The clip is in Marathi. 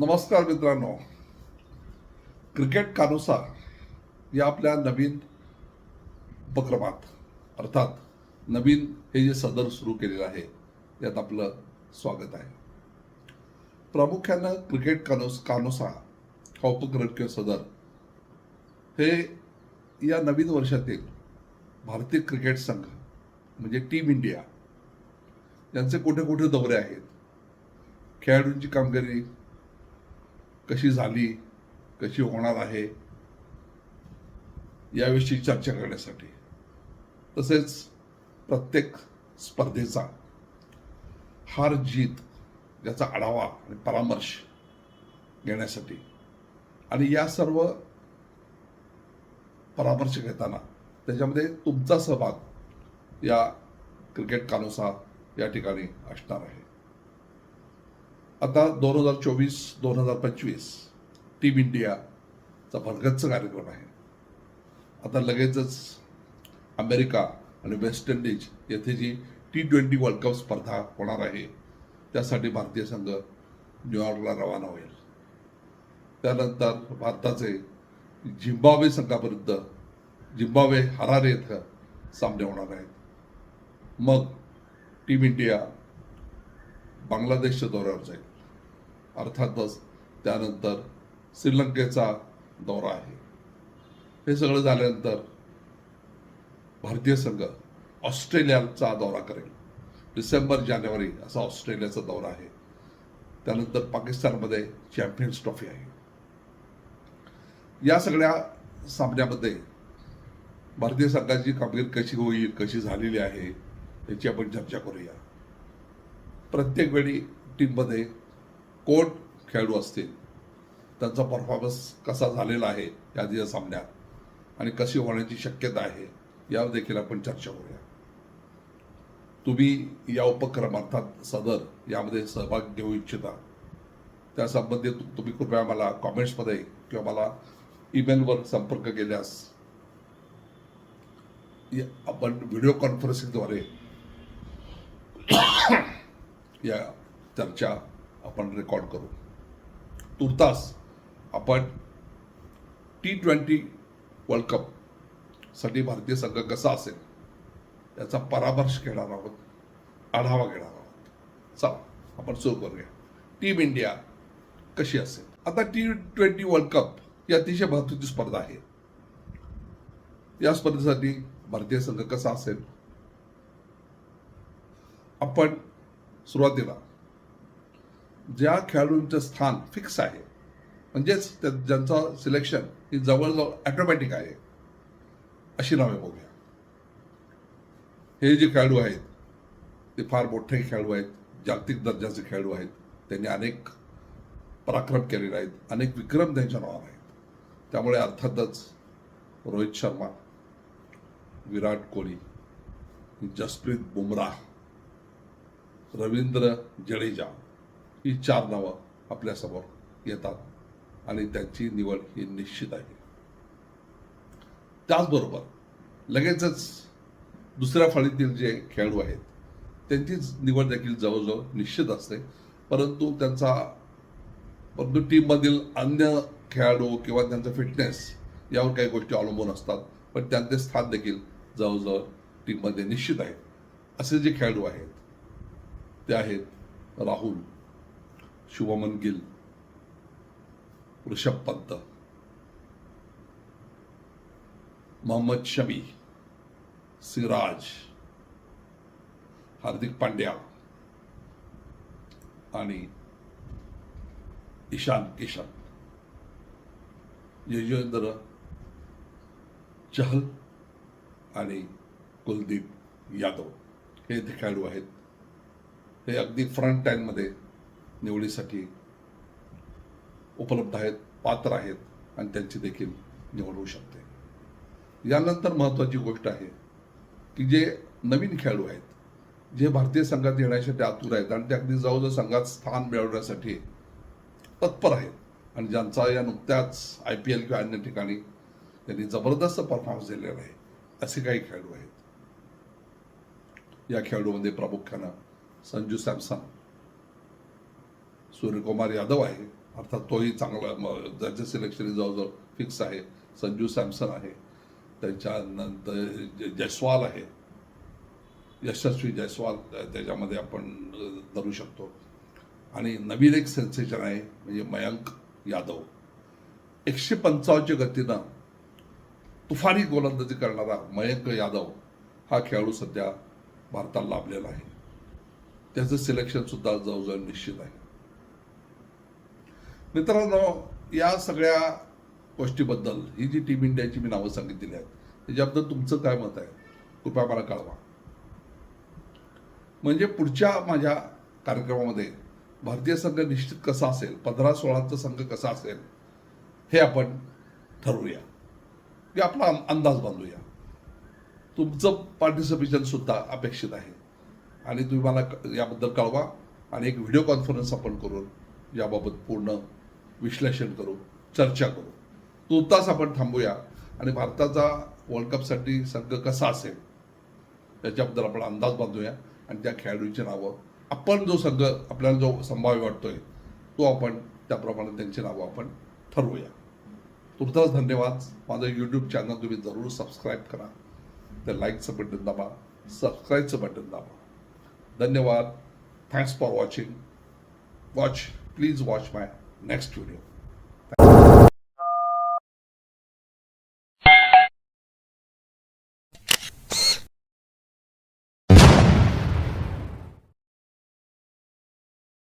नमस्कार मित्रांनो. क्रिकेट कानुसा या आपल्या नवीन उपक्रमात अर्थात नवीन हे जे सदर सुरू केलेलं आहे यात आपलं स्वागत आहे. प्रामुख्यानं क्रिकेट कानोस कानोसा हा उपक्रम किंवा सदर हे या नवीन वर्षातील भारतीय क्रिकेट संघ म्हणजे टीम इंडिया यांचे कुठे कुठे दौरे आहेत? खेळाडूंची कामगिरी कशी झाली कशी होणार आहे याविषयी चर्चा करण्यासाठी. तसेच प्रत्येक स्पर्धेचा हार जीत याचा आढावा आणि परामर्श घेण्यासाठी. आणि या सर्व परामर्श घेताना त्याच्यामध्ये तुमचा सहभाग या क्रिकेट कानोसा या ठिकाणी असणार आहे. आता दोन हजार चोवीस दोन हजार पंचवीस टीम इंडियाचा भरगच्च कार्यक्रम आहे. आता लगेचच अमेरिका आणि वेस्ट इंडिज येथे जी टी ट्वेंटी वर्ल्ड कप स्पर्धा होणार आहे त्यासाठी भारतीय संघ न्यूयॉर्कला रवाना होईल. त्यानंतर भारताचे झिम्बाब्वे संघाविरुद्ध झिम्बाब्वे हरारे इथं सामने होणार आहेत. मग टीम इंडिया बांगलादेशच्या दौऱ्यावर जाईल. अर्थातच त्यानंतर श्रीलंकेचा दौरा आहे. हे सगळं झाल्यानंतर भारतीय संघ ऑस्ट्रेलियाचा दौरा करेल. डिसेंबर जानेवारी असा ऑस्ट्रेलियाचा दौरा आहे. त्यानंतर पाकिस्तानमध्ये चॅम्पियन्स ट्रॉफी आहे. या सगळ्या सामन्यामध्ये भारतीय संघाची कामगिरी कशी होईल कशी झालेली आहे याची आपण चर्चा करूया. प्रत्येक वेळी टीममध्ये कोण खेळाडू असतील? त्यांचा परफॉर्मन्स कसा झालेला आहे या आधीच्या सामन्यात? आणि कशी होण्याची शक्यता आहे? यावर देखील आपण चर्चा करूया. तुम्ही या उपक्रम अर्थात सदर यामध्ये सहभाग घेऊ इच्छिता. त्यासंबंधी तुम्ही कृपया मला कॉमेंट्समध्ये किंवा मला ईमेलवर संपर्क केल्यास या- आपण व्हिडिओ कॉन्फरन्सिंगद्वारे या चर्चा आपण रेकॉर्ड करू. तुर्तास आपण टी ट्वेंटी वर्ल्ड कपसाठी भारतीय संघ कसा असेल याचा परामर्श घेणार आहोत आढावा घेणार आहोत. चला आपण सुरू करूया. टीम इंडिया कशी असेल? आता टी ट्वेंटी वर्ल्ड कप ही अतिशय महत्वाची स्पर्धा आहे. या स्पर्धेसाठी भारतीय संघ कसा असेल? आपण सुरुवातीला ज्या खेळाडूंचं स्थान फिक्स आहे म्हणजेच त्या- ज्यांचं सिलेक्शन ही जवळजवळ ॲटोमॅटिक आहे अशी नावे बघूया. हे जे खेळाडू आहेत ते फार मोठे खेळाडू आहेत जागतिक दर्जाचे खेळाडू आहेत त्यांनी अनेक पराक्रम केलेले आहेत अनेक विक्रम त्यांच्या नावावर आहेत. त्यामुळे अर्थातच रोहित शर्मा विराट कोहली जसप्रीत बुमराह रवींद्र जडेजा ही चार नावं आपल्यासमोर येतात आणि त्यांची निवड ही निश्चित आहे. त्याचबरोबर लगेचच दुसऱ्या फळीतील जे खेळाडू आहेत त्यांची निवड देखील जवळजवळ निश्चित असते. परंतु त्यांचा परंतु टीममधील अन्य खेळाडू किंवा त्यांचा फिटनेस यावर काही गोष्टी अवलंबून असतात. पण त्यांचे स्थान देखील जवळजवळ टीममध्ये निश्चित आहे. असे जे खेळाडू आहेत ते आहेत राहुल शुभमन गिल ऋषभ पंत मोहम्मद शमी सिराज हार्दिक पांड्या आणि ईशान किशन यजुवेंद्र चहल आणि कुलदीप यादव. हे खेळाडू आहेत. हे अगदी फ्रंट लाईनमध्ये निवडीसाठी उपलब्ध आहेत पात्र आहेत आणि त्यांची देखील निवड होऊ शकते. यानंतर महत्त्वाची गोष्ट आहे की जे नवीन खेळाडू आहेत जे भारतीय संघात येण्यासाठी आतुर आहेत आणि ते अगदी जवळजवळ संघात स्थान मिळवण्यासाठी तत्पर आहेत आणि ज्यांचा या नुकत्याच आय पी एल किंवा अन्य ठिकाणी त्यांनी जबरदस्त परफॉर्मन्स दिलेला आहे असे काही खेळाडू आहेत. या खेळाडूमध्ये प्रामुख्यानं संजू सॅमसन सूर्यकुमार यादव आहे. अर्थात तोही चांगला म- सिलेक्शन जवळजवळ फिक्स आहे. संजू सॅमसन आहे. त्याच्यानंतर जयस्वाल आहे. यशस्वी जयस्वाल त्याच्यामध्ये आपण धरू शकतो. आणि नवीन एक सेन्सेशन आहे म्हणजे मयंक यादव. एकशे पंचावन्नच्या गतीनं तुफानी गोलंदाजी करणारा मयंक यादव हा खेळाडू सध्या भारताला लाभलेला आहे. त्याचं सिलेक्शन सुद्धा जवळजवळ निश्चित आहे. मित्रांनो या सगळ्या गोष्टीबद्दल ही जी टीम इंडियाची मी नावं सांगितलेली आहेत त्याच्याबद्दल तुमचं काय मत आहे? कृपया मला कळवा. म्हणजे पुढच्या माझ्या कार्यक्रमामध्ये भारतीय संघ निश्चित कसा असेल पंधरा सोळाचा संघ कसा असेल हे आपण ठरवूया. की आपला अंदाज बांधूया. तुमचं पार्टिसिपेशन सुद्धा अपेक्षित आहे. आणि तुम्ही मला क- याबद्दल कळवा आणि एक व्हिडिओ कॉन्फरन्स आपण करून याबाबत पूर्ण विश्लेषण करू चर्चा करू. तुर्तास आपण थांबूया आणि भारताचा वर्ल्ड कपसाठी संघ कसा असेल त्याच्याबद्दल आपण अंदाज बांधूया आणि त्या खेळाडूंची नावं. आपण जो संघ आपल्याला जो संभाव्य वाटतोय तो आपण त्याप्रमाणे त्यांची नावं आपण ठरवूया. तुर्तास धन्यवाद. माझं यूट्यूब चॅनल तुम्ही जरूर सबस्क्राईब करा. त्या लाईकचं बटन दाबा सबस्क्राईबचं बटन दाबा. धन्यवाद. Thanks for watching watch please watch my next video